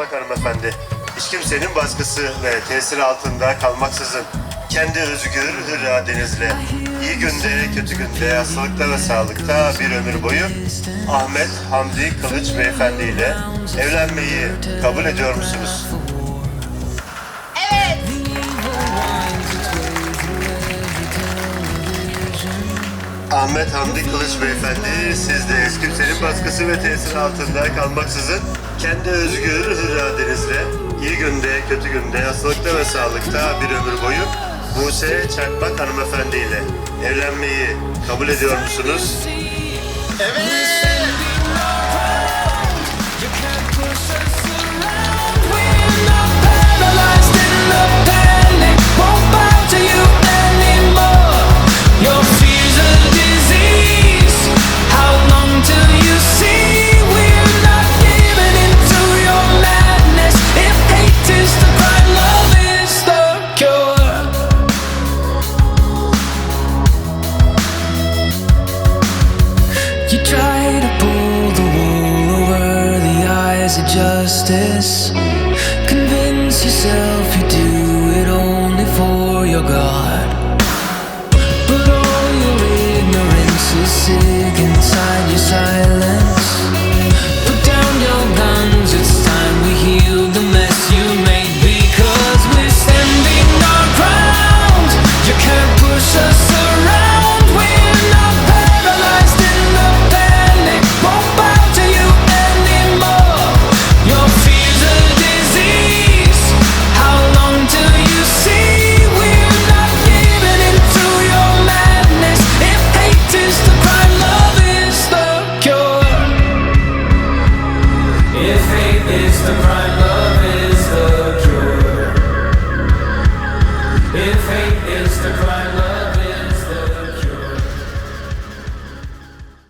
Çakmak hanımefendi. Hiç kimsenin baskısı ve tesiri altında kalmaksızın kendi özgür iradenizle iyi günde kötü günde hastalıkta ve sağlıkta bir ömür boyu Ahmet Hamdi Kılıç beyefendi ile evlenmeyi kabul ediyor musunuz? Ahmet Hamdi Kılıç Beyefendi, siz de hiç kimsenin baskısı ve tesiri altında kalmaksızın kendi özgür iradenizle iyi günde, kötü günde, hastalıkta ve sağlıkta bir ömür boyu Buse Çakmak hanımefendi ile evlenmeyi kabul ediyor musunuz? Paralyzed You try to pull the wool over the eyes of justice. Convince yourself you do it only for your God. a.